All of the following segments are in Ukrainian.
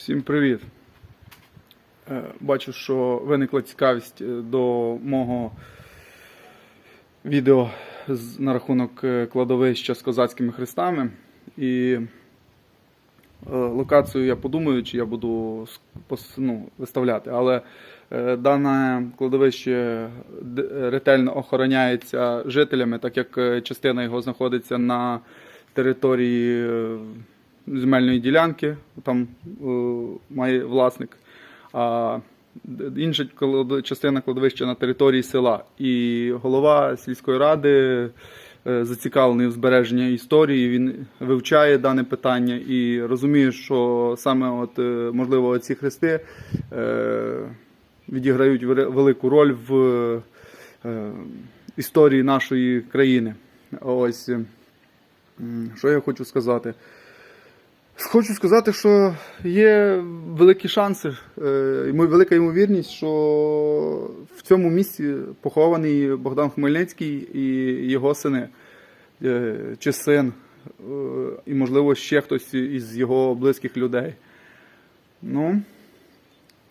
Всім привіт! Е, Бачу, що виникла цікавість е, до мого відео на рахунок е, кладовища з козацькими хрестами. І локацію я подумаю, чи я буду ну, виставляти. Але дане кладовище ретельно охороняється жителями, так як частина його знаходиться на території земельної ділянки, там е, має власник. А інша частина кладовища на території села. І голова сільської ради е, зацікавлений в збереженні історії. Він вивчає дане питання і розуміє, що саме от, е, можливо ці хрести відіграють велику роль в історії нашої країни. Ось що я хочу сказати. Хочу сказати, що є великі шанси, е, велика ймовірність, що в цьому місці похований Богдан Хмельницький і його сини, е, чи син, е, і, можливо, ще хтось із його близьких людей. Ну,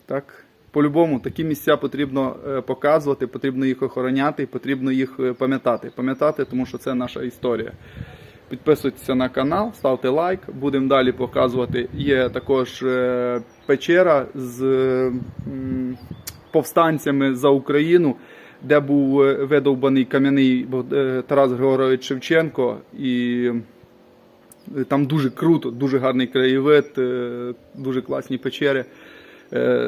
так, по-любому, такі місця потрібно показувати, потрібно їх охороняти, потрібно їх пам'ятати. Пам'ятати, тому що це наша історія. Підписуйтесь на канал, ставте лайк. Будемо далі показувати. Є також е, печера з повстанцями за Україну, де був е, видовбаний кам'яний е, Тарас Григорович Шевченко. І там дуже круто, дуже гарний краєвид, дуже класні печери.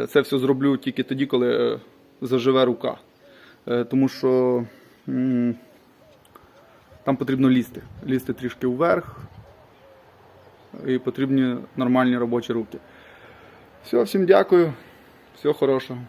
Це все зроблю тільки тоді, коли заживе рука. Тому що. Там потрібно лізти. Лізти трішки вверх. І потрібні нормальні робочі руки. Все, всім дякую. Всього хорошого.